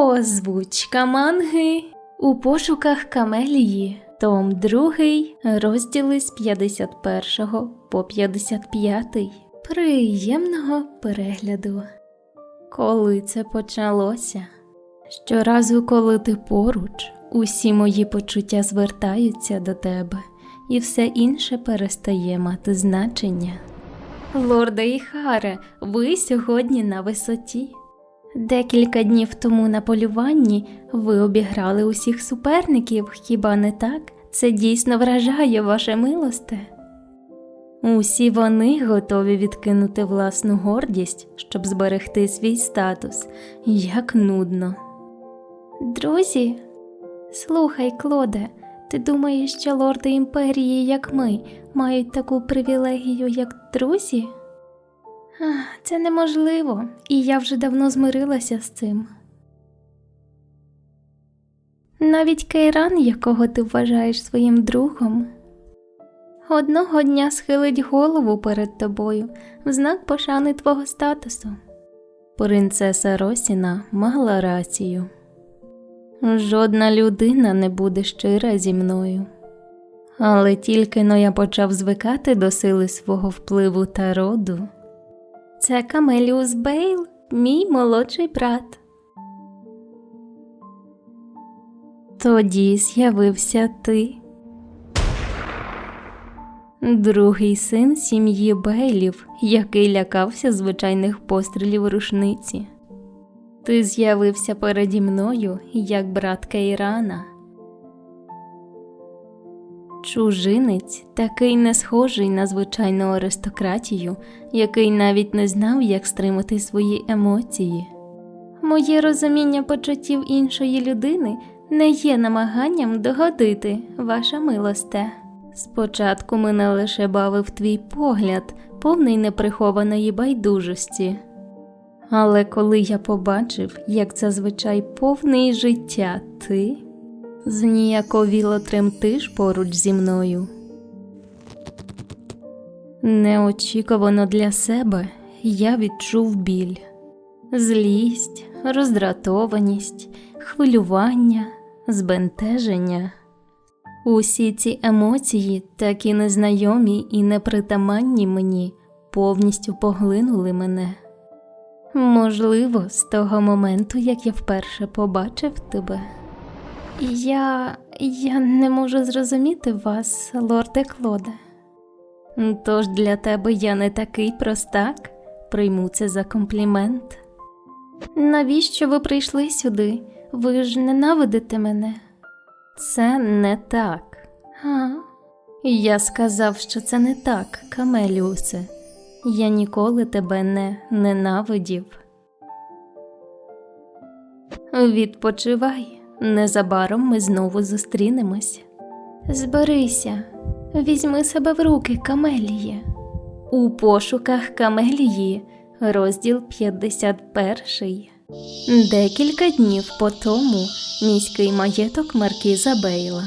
Озвучка манги у пошуках Камелії, том 2, розділи з 51 по 55. Приємного перегляду. Коли це почалося? Щоразу, коли ти поруч, усі мої почуття звертаються до тебе, і все інше перестає мати значення. Лорде Іхаре, ви сьогодні на висоті. Декілька днів тому на полюванні ви обіграли усіх суперників, хіба не так? Це дійсно вражає ваше милосте. Усі вони готові відкинути власну гордість, щоб зберегти свій статус. Як нудно. Друзі, слухай, Клоде, ти думаєш, що лорди імперії, як ми, мають таку привілегію, як друзі? Це неможливо, і я вже давно змирилася з цим. Навіть Кейран, якого ти вважаєш своїм другом, одного дня схилить голову перед тобою в знак пошани твого статусу. Принцеса Росіна мала рацію. Жодна людина не буде щира зі мною. Але тільки но я почав звикати до сили свого впливу та роду. Це Камеліус Бейл, мій молодший брат. Тоді з'явився ти. Другий син сім'ї Бейлів, який лякався звичайних пострілів рушниці. Ти з'явився переді мною, як брат Кейрана. Чужинець, такий не схожий на звичайну аристократію, який навіть не знав, як стримати свої емоції. Моє розуміння почуттів іншої людини не є намаганням догодити, ваша милосте. Спочатку мене лише бавив твій погляд, повний неприхованої байдужості. Але коли я побачив, як зазвичай повний життя ти, зніяковіло тремтиш поруч зі мною. Неочікувано для себе я відчув біль, злість, роздратованість, хвилювання, збентеження. Усі ці емоції, такі незнайомі і непритаманні мені, повністю поглинули мене. Можливо, з того моменту, як я вперше побачив тебе. Я. я не можу зрозуміти вас, лорде Клоде. Тож для тебе я не такий простак, прийму це за комплімент. Навіщо ви прийшли сюди? Ви ж ненавидите мене. Це не так. А? Я сказав, що це не так, Камеліусе. Я ніколи тебе не ненавидів. Відпочивай, незабаром ми знову зустрінемось. Зберися, візьми себе в руки, Камеліє. У пошуках Камелії, розділ 51. Декілька днів по тому міський маєток Маркіза Бейла.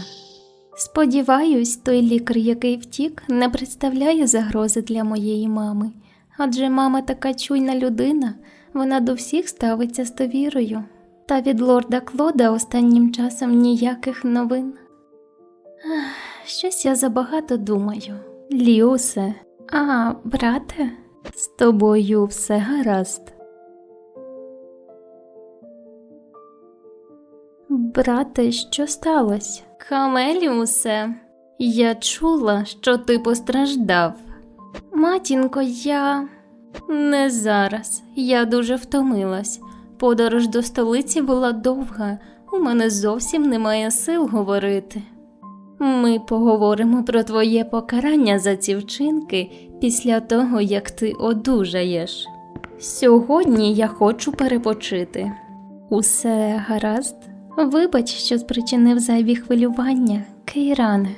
Сподіваюсь, той лікар, який втік, не представляє загрози для моєї мами, адже мама така чуйна людина, вона до всіх ставиться з довірою. Та від лорда Клода останнім часом ніяких новин. Ах, щось я забагато думаю. Ліусе, а, брате, з тобою все гаразд. Брате, що сталося? Камеліусе, я чула, що ти постраждав. Матінко, я не зараз. Я дуже втомилась. Подорож до столиці була довга, у мене зовсім немає сил говорити. Ми поговоримо про твоє покарання за ці вчинки після того, як ти одужаєш. Сьогодні я хочу перепочити. Усе гаразд? Вибач, що спричинив зайві хвилювання, Кейране.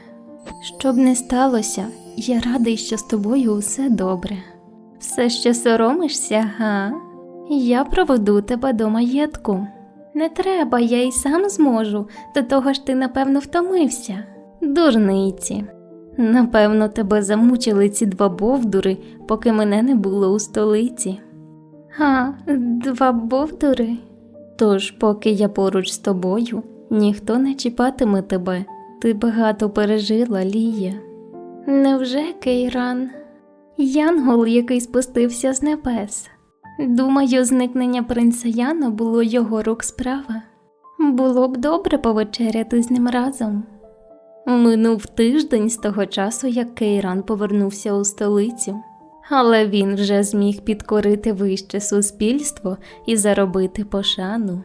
Щоб не сталося, я радий, що з тобою усе добре. Все ще соромишся, га? Я проведу тебе до маєтку. Не треба, я й сам зможу, до того ж ти, напевно, втомився. Дурниці. Напевно, тебе замучили ці два бовдури, поки мене не було у столиці. А, два бовдури? Тож, поки я поруч з тобою, ніхто не чіпатиме тебе. Ти багато пережила, Лія. Невже Кейран? Янгол, який спустився з небес. Думаю, зникнення принца Яна було його рук справа. Було б добре повечеряти з ним разом. Минув тиждень з того часу, як Кейран повернувся у столицю, але він вже зміг підкорити вище суспільство і заробити пошану.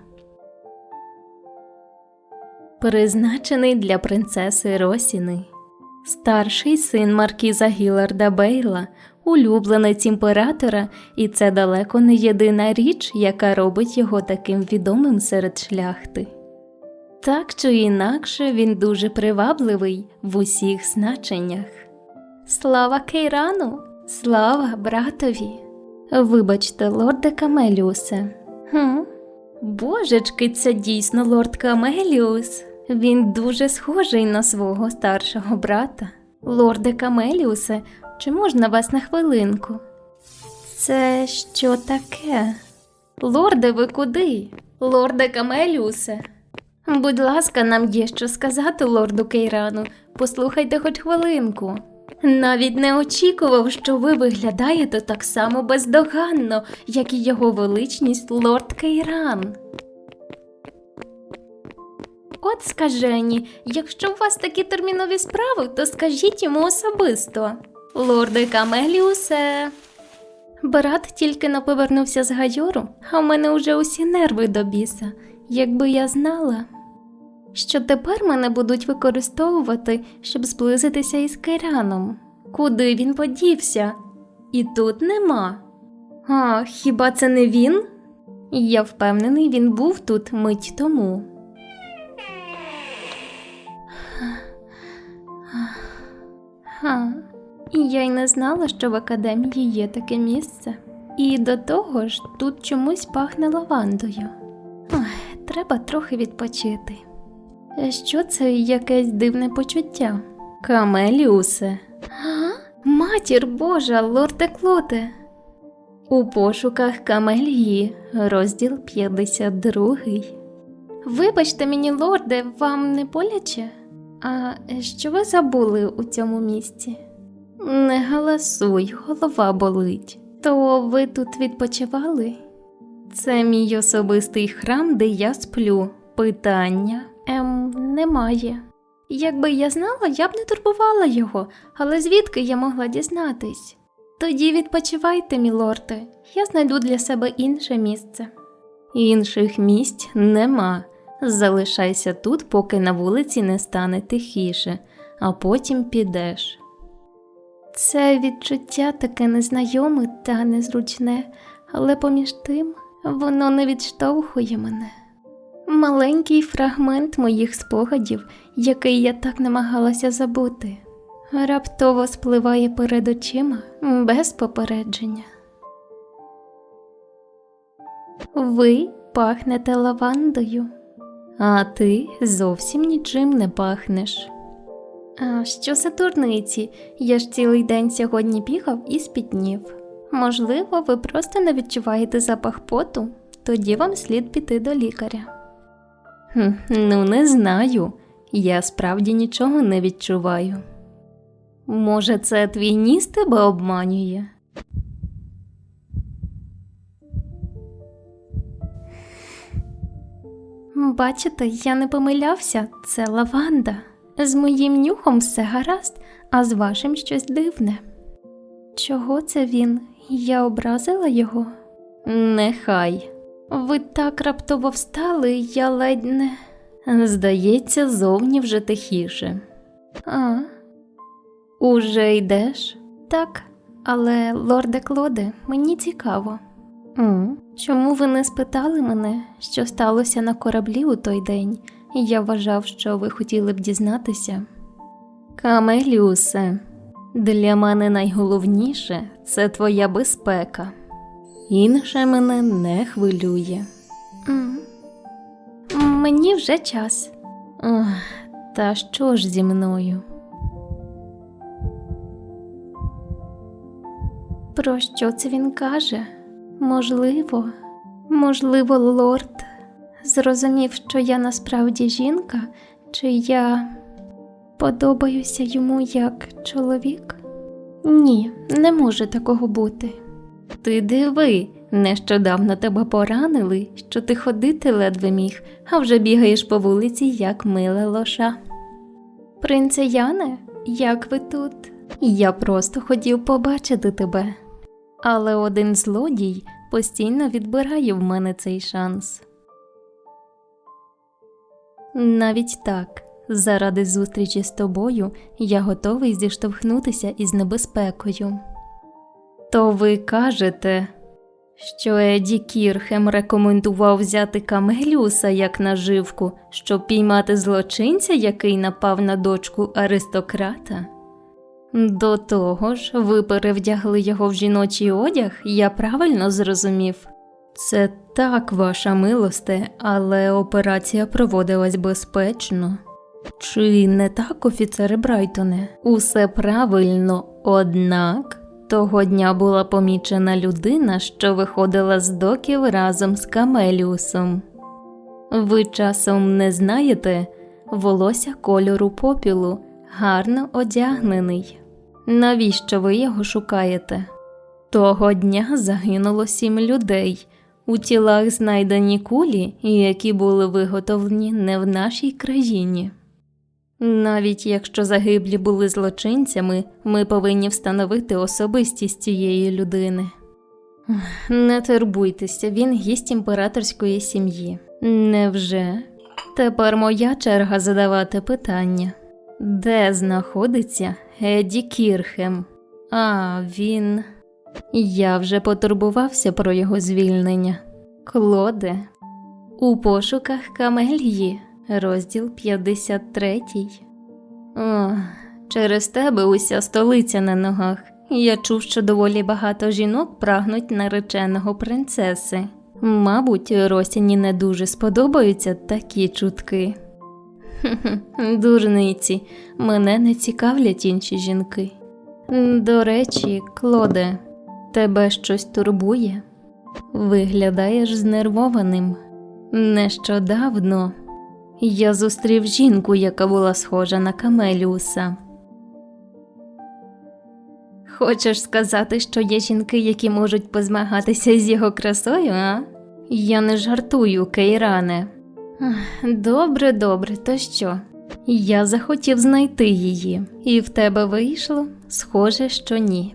Призначений для принцеси Росіни, старший син маркіза Гіларда Бейла, улюбленець імператора, і це далеко не єдина річ, яка робить його таким відомим серед шляхти. Так чи інакше він дуже привабливий в усіх значеннях. Слава Кейрану, слава братові. Вибачте, лорде Камеліусе. Хм? Божечки, це дійсно лорд Камеліус. Він дуже схожий на свого старшого брата. Лорде Камеліусе, чи можна вас на хвилинку? Це що таке? Лорде, ви куди? Лорде Камеліусе. Будь ласка, нам є що сказати лорду Кейрану. Послухайте хоч хвилинку. Навіть не очікував, що ви виглядаєте так само бездоганно, як і його величність лорд Кейран. От скажені, якщо у вас такі термінові справи, то скажіть йому особисто. Лорде Камеліусе. Брат тільки но повернувся з гайору, а в мене уже усі нерви до біса. Якби я знала, що тепер мене будуть використовувати, щоб зблизитися із Кейраном. Куди він подівся? І тут нема. А, хіба це не він? Я впевнений, він був тут мить тому. Ха, я й не знала, що в академії є таке місце. І до того ж, тут чомусь пахне лавандою. Ой, треба трохи відпочити. Е, Що це якесь дивне почуття? Камеліусе. А? Матір Божа, лорде Клоте. У пошуках Камелії, розділ 52. Вибачте мені, лорде, вам не боляче? А що ви забули у цьому місці? Не галасуй, голова болить. То ви тут відпочивали? Це мій особистий храм, де я сплю. Питання ем, немає. Якби я знала, я б не турбувала його, але звідки я могла дізнатись? Тоді відпочивайте, мілорде, я знайду для себе інше місце. Інших місць нема. Залишайся тут, поки на вулиці не стане тихіше, а потім підеш. Це відчуття таке незнайоме та незручне, але поміж тим воно не відштовхує мене. Маленький фрагмент моїх спогадів, який я так намагалася забути, раптово спливає перед очима без попередження. Ви пахнете лавандою, а ти зовсім нічим не пахнеш. А що за дурниці? Я ж цілий день сьогодні бігав і спітнів. Можливо, ви просто не відчуваєте запах поту, тоді вам слід піти до лікаря. Ну, не знаю. Я справді нічого не відчуваю. Може, це твій ніс тебе обманює? Бачите, я не помилявся, це лаванда. З моїм нюхом все гаразд, а з вашим щось дивне. Чого це він? Я образила його? Нехай. Ви так раптово встали, я ледь не. Здається, зовні вже тихіше. А, уже йдеш? Так, але, лорде Клоде, мені цікаво. М, Чому ви не спитали мене, що сталося на кораблі у той день? Я вважав, що ви хотіли б дізнатися. Камеліусе, для мене найголовніше це твоя безпека. Інше мене не хвилює. М. Мені вже час. Ох, та що ж зі мною? Про що це він каже? Можливо, можливо, лорд зрозумів, що я насправді жінка, чи я подобаюся йому як чоловік? Ні, не може такого бути. Ти диви, нещодавно тебе поранили, що ти ходити ледве міг, а вже бігаєш по вулиці, як миле лоша. Принце Яне, як ви тут? Я просто хотів побачити тебе. Але один злодій постійно відбирає в мене цей шанс. Навіть так, заради зустрічі з тобою я готовий зіштовхнутися із небезпекою. То ви кажете, що Еді Кірхем рекомендував взяти Камелюса як наживку, щоб піймати злочинця, який напав на дочку аристократа? До того ж, ви перевдягли його в жіночий одяг, я правильно зрозумів. Це так, ваша милосте, але операція проводилась безпечно. Чи не так, офіцере Брайтоне? Усе правильно, однак того дня була помічена людина, що виходила з доків разом з Камеліусом. Ви часом не знаєте волосся кольору попілу, гарно одягнений. Навіщо ви його шукаєте? Того дня загинуло сім людей. У тілах знайдені кулі, які були виготовлені не в нашій країні. Навіть якщо загиблі були злочинцями, ми повинні встановити особистість цієї людини. Не турбуйтеся, він гість імператорської сім'ї. Невже? Тепер моя черга задавати питання. Де знаходиться Еді Кірхем? А він. Я вже потурбувався про його звільнення. Клоде. У пошуках Камелії, розділ 53. О, через тебе уся столиця на ногах. Я чув, що доволі багато жінок прагнуть нареченого принцеси. Мабуть, Росіні не дуже сподобаються такі чутки. Хе-хе, Дурниці, мене не цікавлять інші жінки. До речі, Клоде, тебе щось турбує? Виглядаєш знервованим. Нещодавно я зустрів жінку, яка була схожа на Камеліуса. Хочеш сказати, що є жінки, які можуть позмагатися з його красою, а? Я не жартую, Кейране. Добре, добре, то що? Я захотів знайти її, і в тебе вийшло? Схоже, що ні.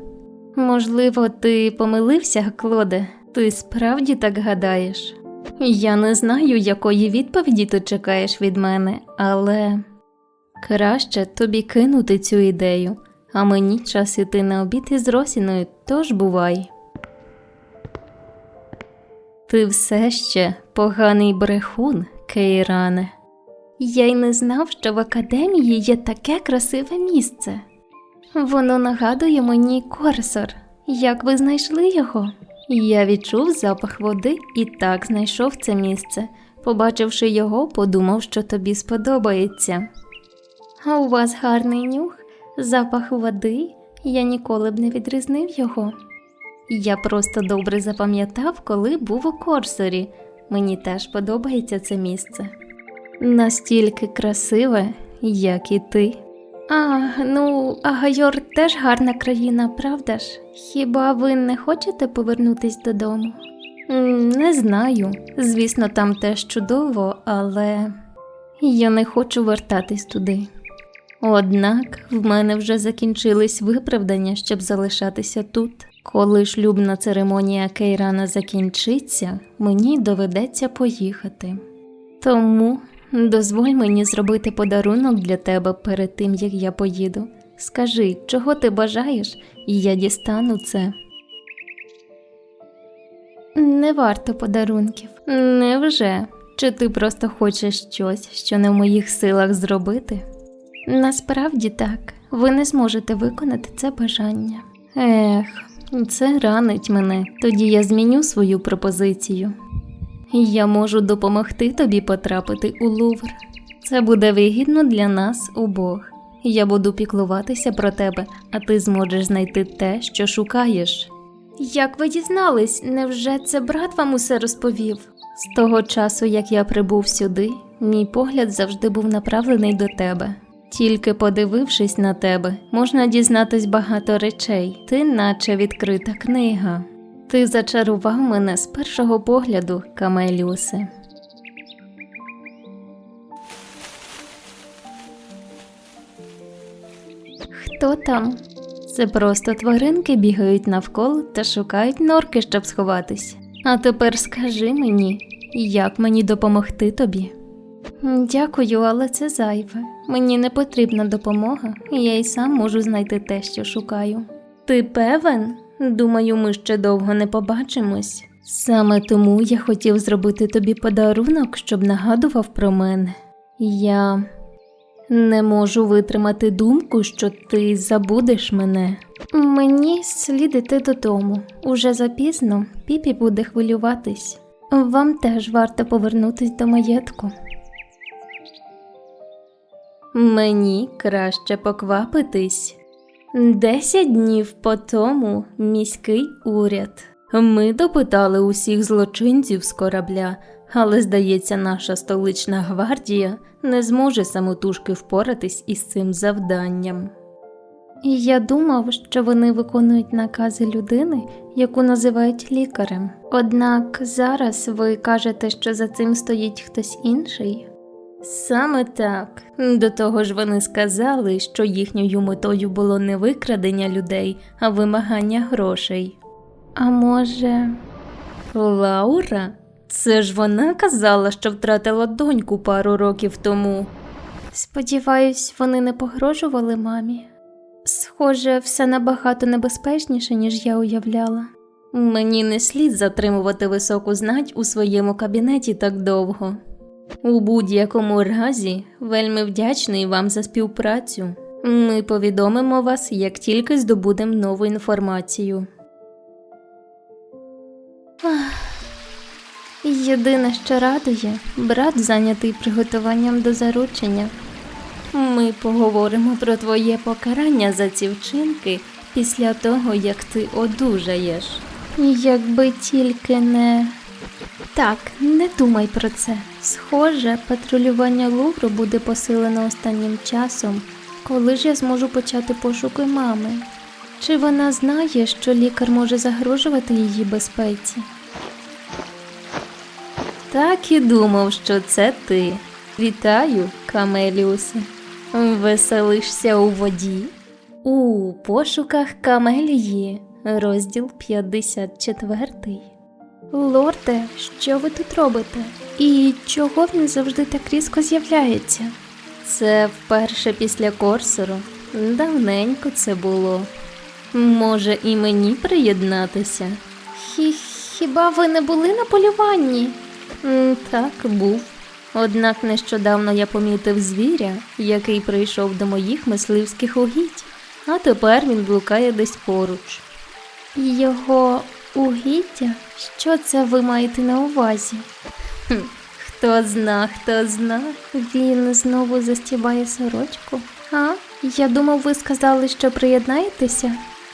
Можливо, ти помилився, Клоде? Ти справді так гадаєш? Я не знаю, якої відповіді ти чекаєш від мене, але краще тобі кинути цю ідею, а мені час іти на обід із Росіною, тож бувай. Ти все ще поганий брехун, Кейране. Я й не знав, що в академії є таке красиве місце. Воно нагадує мені Корсор. Як ви знайшли його? Я відчув запах води і так знайшов це місце. Побачивши його, подумав, що тобі сподобається. А у вас гарний нюх, запах води, я ніколи б не відрізнив його. Я просто добре запам'ятав, коли був у Корсорі. Мені теж подобається це місце. Настільки красиве, як і ти. А, ну, Агайор теж гарна країна, правда ж? Хіба ви не хочете повернутись додому? Не знаю. Звісно, там теж чудово, але я не хочу вертатись туди. Однак в мене вже закінчились виправдання, щоб залишатися тут. Коли шлюбна церемонія Кейрана закінчиться, мені доведеться поїхати. Тому дозволь мені зробити подарунок для тебе перед тим, як я поїду. Скажи, чого ти бажаєш, і я дістану це. Не варто подарунків. Невже? Чи ти просто хочеш щось, що не в моїх силах зробити? Насправді так, ви не зможете виконати це бажання. Ех, це ранить мене, тоді я зміню свою пропозицію. Я можу допомогти тобі потрапити у Лувр. Це буде вигідно для нас обох. Я буду піклуватися про тебе, а ти зможеш знайти те, що шукаєш. Як ви дізнались, невже це брат вам усе розповів? З того часу, як я прибув сюди, мій погляд завжди був направлений до тебе. Тільки подивившись на тебе, можна дізнатись багато речей, ти наче відкрита книга. Ти зачарував мене з першого погляду, Камеліусе. Хто там? Це просто тваринки бігають навколо та шукають норки, щоб сховатись. А тепер скажи мені, як мені допомогти тобі? Дякую, але це зайве. Мені не потрібна допомога, і я й сам можу знайти те, що шукаю. Ти певен? Думаю, ми ще довго не побачимось. Саме тому я хотів зробити тобі подарунок, щоб нагадував про мене. Я не можу витримати думку, що ти забудеш мене. Мені слід іти додому. Уже запізно, піпі буде хвилюватись. Вам теж варто повернутись до маєтку. Мені краще поквапитись. Десять днів по тому міський уряд. Ми допитали усіх злочинців з корабля, але, здається, наша столична гвардія не зможе самотужки впоратись із цим завданням. Я думав, що вони виконують накази людини, яку називають лікарем. Однак зараз ви кажете, що за цим стоїть хтось інший. Саме так. До того ж, вони сказали, що їхньою метою було не викрадення людей, а вимагання грошей. А може, Лаура? Це ж вона казала, що втратила доньку пару років тому. Сподіваюсь, вони не погрожували мамі. Схоже, все набагато небезпечніше, ніж я уявляла. Мені не слід затримувати високу знать у своєму кабінеті так довго. У будь-якому разі, вельми вдячний вам за співпрацю. Ми повідомимо вас, як тільки здобудемо нову інформацію. Єдине, що радує, брат зайнятий приготуванням до заручення. Ми поговоримо про твоє покарання за ці вчинки після того, як ти одужаєш. Якби тільки не. Так, не думай про це. Схоже, патрулювання Лувру буде посилено останнім часом. Коли ж я зможу почати пошуки мами? Чи вона знає, що лікар може загрожувати її безпеці? Так і думав, що це ти. Вітаю, Камеліусе. Веселишся у воді? У пошуках Камелії, розділ 54. Лорде, що ви тут робите? І чого він завжди так різко з'являється? Це вперше після Корсору. Давненько це було. Може, і мені приєднатися? Хі- хіба ви не були на полюванні? Так, був. Однак нещодавно я помітив звіря, який прийшов до моїх мисливських угідь, а тепер він блукає десь поруч. Його угіддя? Що це ви маєте на увазі? Хто зна, хто зна. Він знову застібає сорочку. А? Я думав, ви сказали, що приєднаєтеся.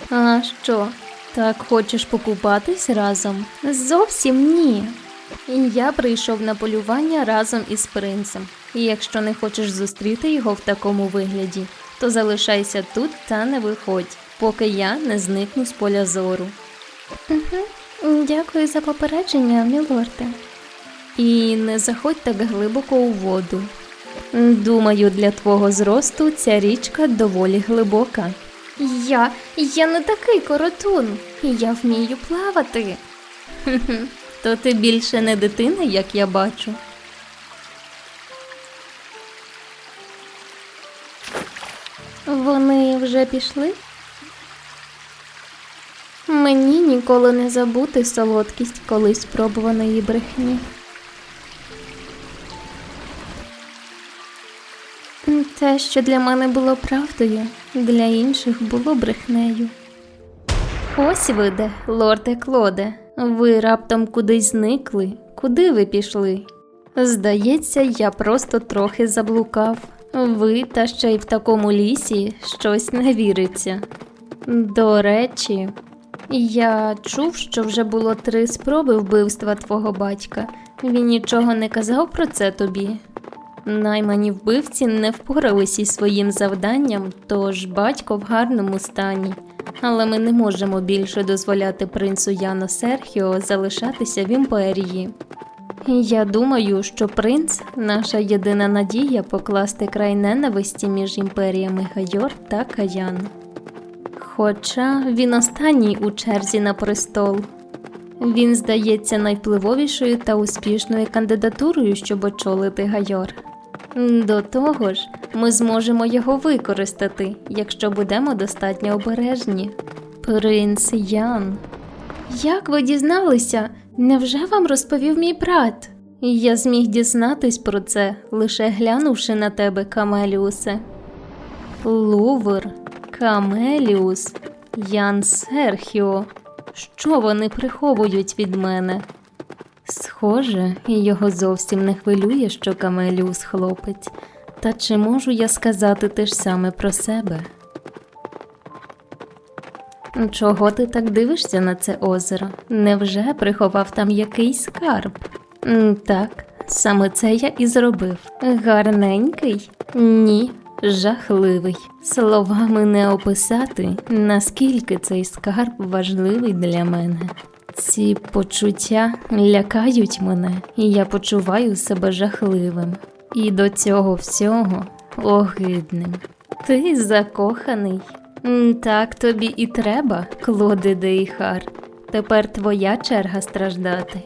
А що? Так хочеш покупатись разом? Зовсім ні. Я прийшов на полювання разом із принцем. І якщо не хочеш зустріти його в такому вигляді, то залишайся тут та не виходь, поки я не зникну з поля зору. Угу. Дякую за попередження, мілорде. І не заходь так глибоко у воду. Думаю, для твого зросту ця річка доволі глибока. Я, я не такий коротун, я вмію плавати. То ти більше не дитина, як я бачу. Вони вже пішли? Мені ніколи не забути солодкість колись спробуваної брехні. Те, що для мене було правдою, для інших було брехнею. Ось ви де, лорде Клоде. Ви раптом кудись зникли. Куди ви пішли? Здається, я просто трохи заблукав. Ви та ще й в такому лісі щось не віриться. До речі, Я чув, що вже було три спроби вбивства твого батька. Він нічого не казав про це тобі. Наймані вбивці не впоралися із своїм завданням, тож батько в гарному стані. Але ми не можемо більше дозволяти принцу Яно Серхіо залишатися в імперії. Я думаю, що принц наша єдина надія покласти край ненависті між імперіями Гайор та Каян. Хоча він останній у черзі на престол. Він здається найвпливовішою та успішною кандидатурою, щоб очолити Гайор. До того ж, ми зможемо його використати, якщо будемо достатньо обережні. Принц Ян. Як ви дізналися? Невже вам розповів мій брат? Я зміг дізнатись про це, лише глянувши на тебе, Камеліусе. Лувр, Камеліус, Ян Серхіо. Що вони приховують від мене? Схоже, його зовсім не хвилює, що Камеліус хлопець. Та чи можу я сказати те ж саме про себе? Чого ти так дивишся на це озеро? Невже приховав там якийсь скарб? Так, саме це я і зробив. Гарненький? Ні, жахливий. Словами не описати, наскільки цей скарб важливий для мене. Ці почуття лякають мене, і я почуваю себе жахливим. І до цього всього огидним. Ти закоханий. Так тобі і треба, Клоди Дейхар. Тепер твоя черга страждати.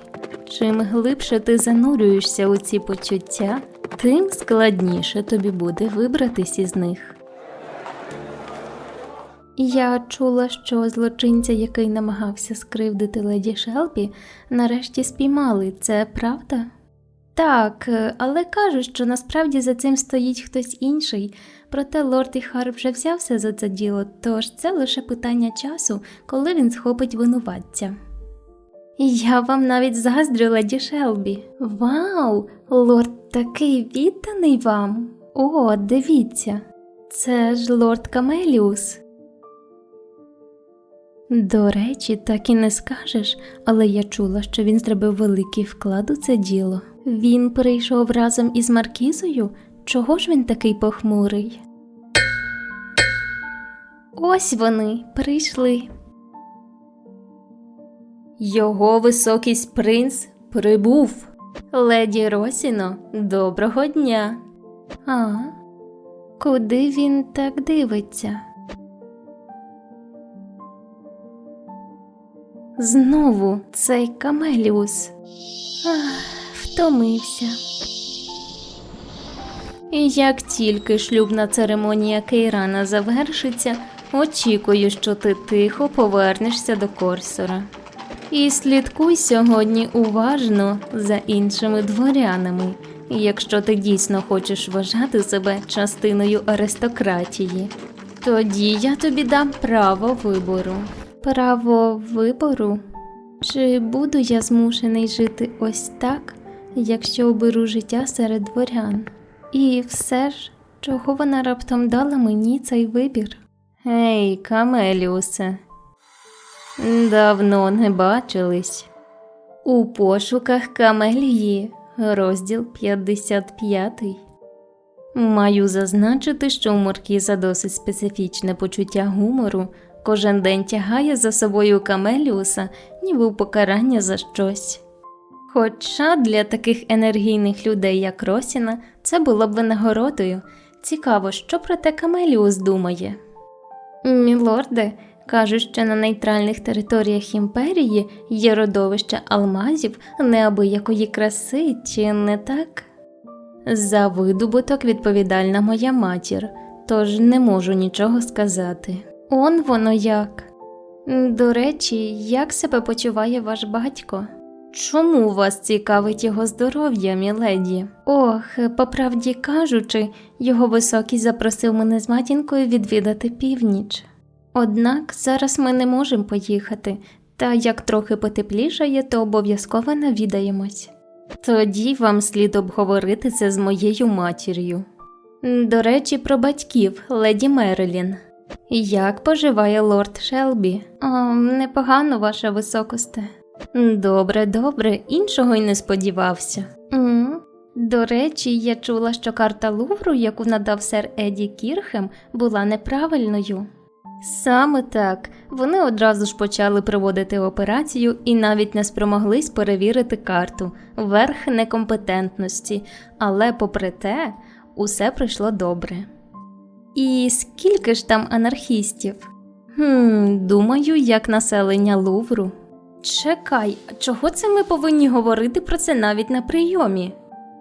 Чим глибше ти занурюєшся у ці почуття, тим складніше тобі буде вибратись із них. Я чула, що злочинця, який намагався скривдити леді Шелбі, нарешті спіймали. Це правда? Так, е, але кажуть, що насправді за цим стоїть хтось інший. Проте лорд Іхар вже взявся за це діло, тож це лише питання часу, коли він схопить винуватця. Я вам навіть заздрю, леді Шелбі. Вау, лорд такий відданий вам. О, дивіться, це ж лорд Камеліус. До речі, так і не скажеш, але я чула, що він зробив великий вклад у це діло. Він прийшов разом із Маркізою? Чого ж він такий похмурий? Ось вони прийшли. Його високість принц прибув. Леді Росіно, доброго дня. А, куди він так дивиться? Знову цей Камеліус. Ах, втомився. І як тільки шлюбна церемонія Кейрана завершиться, очікую, що ти тихо повернешся до Корсора. І слідкуй сьогодні уважно за іншими дворянами, якщо ти дійсно хочеш вважати себе частиною аристократії. Тоді я тобі дам право вибору. Право вибору? Чи буду я змушений жити ось так, якщо оберу життя серед дворян? І все ж, чого вона раптом дала мені цей вибір? Гей, Камеліусе, давно не бачились. У пошуках Камелії, розділ 55. Маю зазначити, що у Маркіза досить специфічне почуття гумору. Кожен день тягає за собою Камеліуса, ніби у покарання за щось. Хоча для таких енергійних людей, як Росіна, це було б винагородою. Цікаво, що про те Камеліус думає. Мілорде, кажуть, що на нейтральних територіях імперії є родовище алмазів неабиякої краси, чи не так? За видобуток відповідальна моя матір, тож не можу нічого сказати. Он воно як. До речі, як себе почуває ваш батько? Чому вас цікавить його здоров'я, міледі? Ох, по правді кажучи, його високість запросив мене з матінкою відвідати північ. Однак зараз ми не можемо поїхати, та як трохи потеплішає, то обов'язково навідаємось. Тоді вам слід обговорити це з моєю матір'ю. До речі, про батьків, леді Мерилін. Як поживає лорд Шелбі? О, непогано, ваша високосте. Добре, добре, іншого й не сподівався. м До речі, я чула, що карта Лувру, яку надав сер Еді Кірхем, була неправильною. Саме так, вони одразу ж почали проводити операцію і навіть не спромоглись перевірити карту, верх некомпетентності, але попри те, усе пройшло добре. І скільки ж там анархістів? Хм, думаю, як населення Лувру. Чекай, чого це ми повинні говорити про це навіть на прийомі?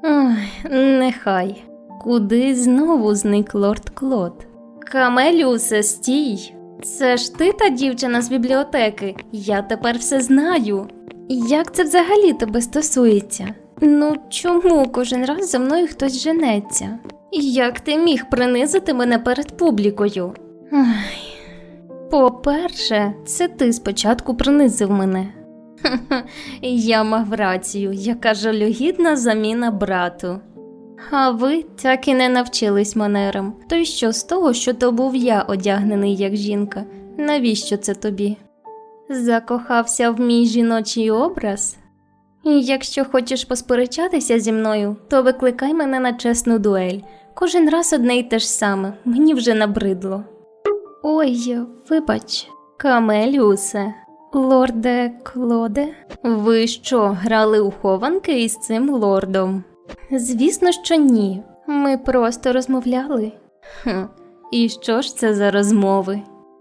Ой, нехай. Куди знову зник лорд Клод? Камелюсе, стій! Це ж ти та дівчина з бібліотеки. Я тепер все знаю. Як це взагалі тебе стосується? Ну чому кожен раз за мною хтось женеться? Як ти міг принизити мене перед публікою? Ай. По-перше, це ти спочатку принизив мене. Я мав рацію, яка жалюгідна заміна брату. А ви так і не навчились манерам. То й що з того, що то був я одягнений як жінка? Навіщо це тобі? Закохався в мій жіночий образ? Якщо хочеш посперечатися зі мною, то викликай мене на чесну дуель. Кожен раз одне й те ж саме, мені вже набридло. Ой, вибач, Камеліусе, лорде Клоде, ви що, грали у хованки із цим лордом? Звісно, що ні. Ми просто розмовляли. Хм, і що ж це за розмови?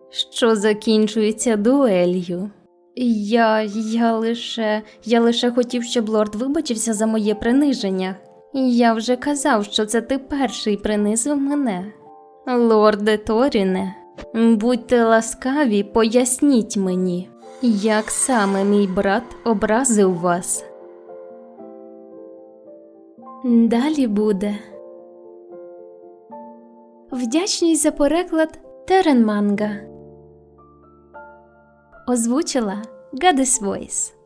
Що закінчується дуелью? Я. я лише. я лише хотів, щоб лорд вибачився за моє приниження. Я вже казав, що це ти перший принизив мене. Лорде Торіне, будьте ласкаві, поясніть мені, як саме мій брат образив вас. Далі буде. Вдячність за переклад Терен Манга. Озвучила Гадес Voice.